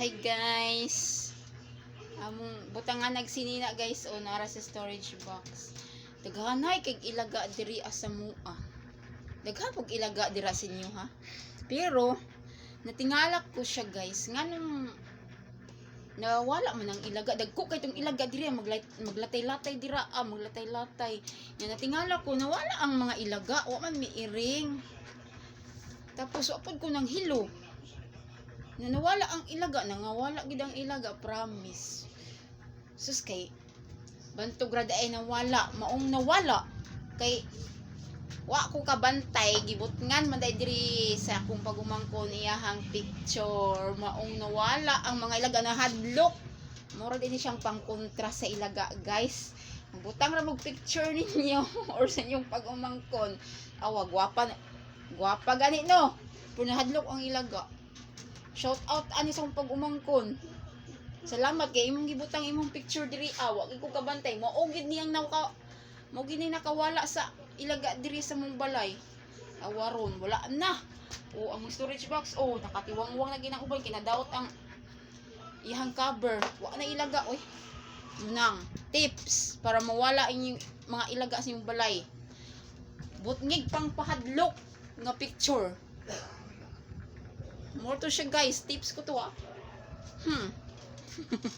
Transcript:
Hi guys. Among butangan nagsinina guys o nara sa storage box. Daghanay kay ilaga diri asa mua. Daghan pug ilaga dira sa inyo ha. Pero natingalak ko siya guys nganong nawala man ang ilaga dagko kay tong ilaga diri maglay, maglatay-latay dira ah maglatay-latay nya natingala ko nawala ang mga ilaga wa man miiring tapos apod ko nang hilo na nawala ang ilaga nangawala gid ang ilaga promise. Sus kay bantog rada ay nawala. Maong nawala. Kay wa ko kabantay gibutngan man day diri sa akong pagumangkon iyahang picture. Maong nawala ang mga ilaga na hadlok. Mura din siyang pangkontra sa ilaga guys. Butang ra mog picture ninyo or sa inyong pagumangkon awa gwapa na- gwapa gani no? Pero nahadlok ang ilaga shout out ani sa akong pag-umangkon. Salamat kay imong gibutang imong picture diri. Awa kay ko kabantay. Maugid niyang naka maugid ni nakawala sa ilaga diri sa mong balay. Awaron wala na. O ang storage box. Oh nakatiwang-wang na ginang uban kinadaot ang ihang cover. Wa na ilaga oy. Munang tips para mawala inyong mga ilaga sa inyong balay. Butngig pang pahadlok nga picture More to siya guys. Tips ko to ah. Hmm.